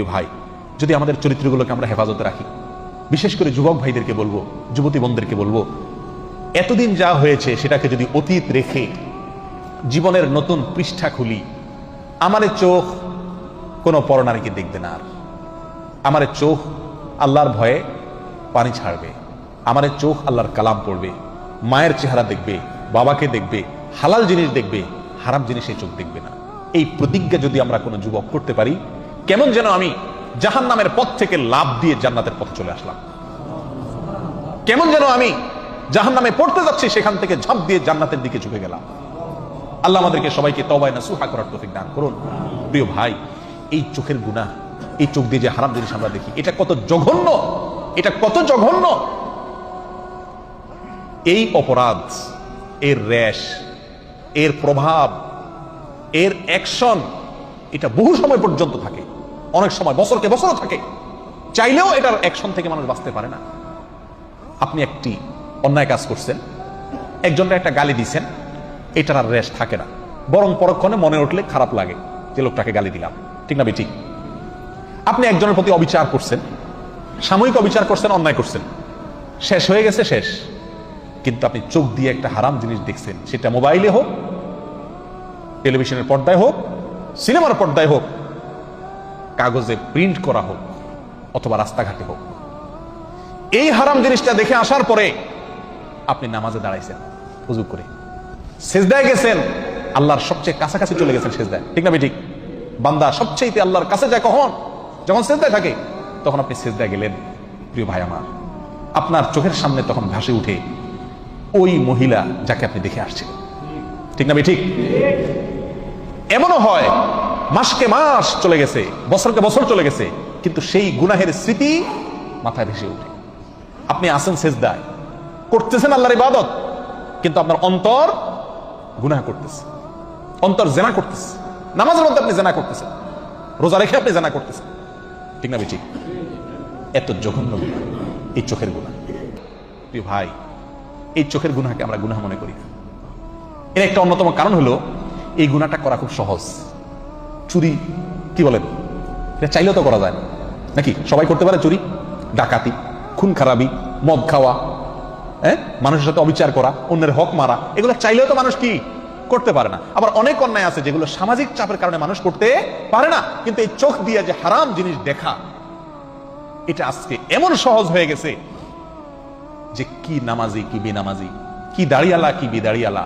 প্রিয় ভাই, যদি আমাদের চরিত্রগুলোকে আমরা হেফাজতে রাখি, বিশেষ করে যুবক ভাইদেরকে বলব, যুবতী বোনদেরকে বলব, এতদিন যা হয়েছে সেটাকে যদি অতীত রেখে জীবনের নতুন পৃষ্ঠা খুলি, আমার চোখ কোনো পরনারীকে দেখবে না আর। আমার চোখ আল্লাহর ভয়ে পানি ছাড়বে, আমার চোখ আল্লাহর কালাম পড়বে, মায়ের চেহারা দেখবে, বাবাকে দেখবে, হালাল জিনিস দেখবে, হারাম জিনিসে চোখ দেখবে না। এই প্রতিজ্ঞা যদি আমরা কোনো যুবক করতে পারি কেমন যেন আমি জাহান নামের পথ থেকে লাভ দিয়ে জান্নাতের পথে চলে আসলাম। কেমন যেন আমি জাহান নামে পড়তে যাচ্ছি, সেখান থেকে ঝাঁপ দিয়ে জান্নাতের দিকে ঝুঁকে গেলাম। আল্লাহ আমাদেরকে সবাইকে তবায় না সুহা করার তৌফিক দান করুন। প্রিয় ভাই, এই চোখের গুনাহ, এই চোখ দিয়ে যে হারাম জিনিস আমরা দেখি, এটা কত জঘন্য, এটা কত জঘন্য। এই অপরাধ, এর র্যাশ, এর প্রভাব, এর অ্যাকশন, এটা বহু সময় পর্যন্ত থাকে। অনেক সময় বছরকে বছরও থাকে। চাইলেও এটার অ্যাকশন থেকে মানুষ বাঁচতে পারে না। আপনি একটি অন্যায় কাজ করছেন একজনের একটা গালি দিছেন, এটার আর রেশ থাকে না। বরং পরক্ষণে মনে উঠলে খারাপ লাগে যে লোকটাকে গালি দিলাম। ঠিক না বেঠিক? আপনি একজনের প্রতি অবিচার করছেন, সাময়িক অবিচার করছেন, অন্যায় করছেন। শেষ হয়ে গেছে, শেষ। কিন্তু আপনি চোখ দিয়ে একটা হারাম জিনিস দেখছেন। সেটা মোবাইলে হোক, টেলিভিশনের পর্দায় হোক, সিনেমার পর্দায় হোক কাগজে প্রিন্ট করা হোক অথবা রাস্তাঘাটে হোক। এই হারাম জিনিসটা দেখে আসার পরে আপনি নামাজে দাঁড়াইছেন, উজু করে। সেজদায় গেছেন, আল্লাহর সবচেয়ে কাছাকাছি চলে গেছেন সেজদায়। ঠিক না ঠিক বান্দা সবচেয়ে আল্লাহর কাছে যায় কখন? যখন সেজদায় থাকে, তখন আপনি সেজদায় গেলেন, প্রিয় ভাই আমার। আপনার চোখের সামনে তখন ভাসে উঠে ওই মহিলা যাকে আপনি দেখে আসছেন ঠিক না ঠিক এমনও হয় মাসকে মাস চলে গেছে, বছরকে বছর চলে গেছে, কিন্তু সেই গুনাহের স্মৃতি মাথায় ভেসে ওঠে। আপনি আসেন সেজদায়, করতেছেন আল্লাহর ইবাদত, কিন্তু আপনার অন্তর গুনাহ করতেছে, অন্তর জেনা করতেছে, নামাজের মধ্যে আপনি জেনা করতেছেন, রোজা রেখে আপনি জেনা করতেছেন। ঠিক না ঠিক এত জঘন্য গুণা এই চোখের গুণা প্রিয় ভাই, এই চোখের গুনাকে আমরা গুনাহ মনে করি। এর একটা অন্যতম কারণ হলো, এই গুণাটা করা খুব সহজ। চুরি, কি বলেন? এটা চাইলেও তো করা যায়। নাকি? সবাই করতে পারে চুরি? ডাকাতি, খুন খারাপি, মদ খাওয়া হ্যাঁ? মানুষের সাথে অবিচার করা, অন্যের হক মারা, এগুলো চাইলেও তো মানুষ কি? করতে পারে না। আবার অনেক অন্যায় আছে যেগুলো সামাজিক চাপের কারণে মানুষ করতে পারে না, কিন্তু এই চোখ দিয়ে যে হারাম জিনিস দেখা, এটা আজকে এমন সহজ হয়ে গেছে যে কি নামাজি, কি বেনামাজি, কি দাঁড়িয়ালা, কি বেদাড়িয়ালা,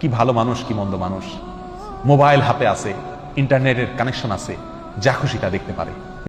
কি ভালো মানুষ, কি মন্দ মানুষ। মোবাইল হাতে আছে ইন্টারনেটের কানেকশন আছে যা খুশি তা দেখতে পারে।